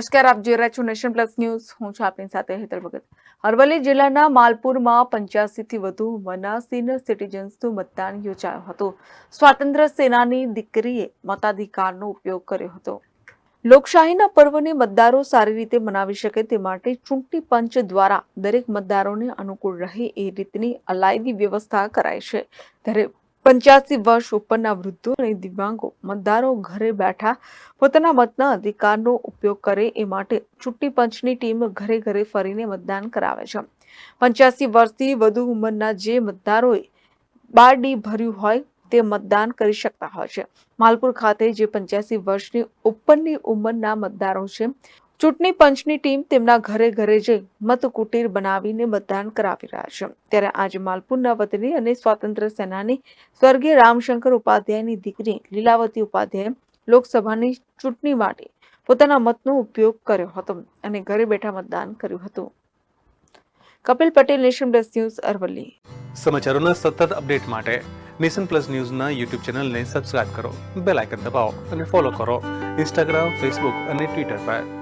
નમસ્કાર, આપ જોઈ રહ્યા છો નેશન પ્લસ ન્યૂઝ. હું છું આપની સાથે હેતલ ભગત. અરવલ્લી જિલ્લાના માલપુરમાં પંચ્યાસી થી વધુ ઉંમરના સિનિયર સિટીઝન્સનું મતદાન યોજાયું હતું. સ્વાતંત્ર્ય સેનાની દીકરીએ મતાધિકારનો ઉપયોગ કર્યો હતો. લોકશાહીના પર્વને મતદારો સારી રીતે મનાવી શકે તે માટે ચૂંટણી પંચ દ્વારા દરેક મતદારોને અનુકૂળ રહે એ રીતની અલાયદી વ્યવસ્થા કરાઈ છે. ત્યારે પંચ્યાસી વર્ષ ઉપરના વૃદ્ધો અને દિવ્યાંગો મતદારો ઘરે બેઠા પોતાના મતના અધિકારનો ઉપયોગ કરે એ માટે ચૂંટણી પંચની ટીમ ઘરે ઘરે ફરીને મતદાન કરાવે છે. પંચ્યાસી વર્ષથી વધુ ઉંમરના જે મતદારોએ બાર ડી ભર્યું હોય તે મતદાન કરી શકતા હોય છે. માલપુર ખાતે જે પંચ્યાસી વર્ષની ઉપરની ઉંમરના મતદારો છે ચૂંટણી પંચની ટીમ તેમના ઘરે ઘરે જઈ મતકુટીર બનાવીને મતદાન કરાવી રહ્યા છે. ત્યારે આજે માલપુરના વતની અને સ્વાતંત્ર્ય સેનાની સ્વર્ગીય રામશંકર ઉપાધ્યાયની દીકરી લીલાવતી ઉપાધ્યાય લોકસભાની ચૂંટણી માટે પોતાના મતનો ઉપયોગ કર્યો હતો અને ઘરે બેઠા મતદાન કર્યું હતું. Kapil Patel, nation plus news, Aravalli. સમાચારોના સતત અપડેટ માટે નેશન પ્લસ ન્યૂઝના યુટ્યુબ ચેનલને સબસ્ક્રાઇબ કરો, બેલ આઇકન દબાવો અને ફોલો કરો. ઇન્સ્ટાગ્રામ, ફેસબુક અને ટ્વિટર પર.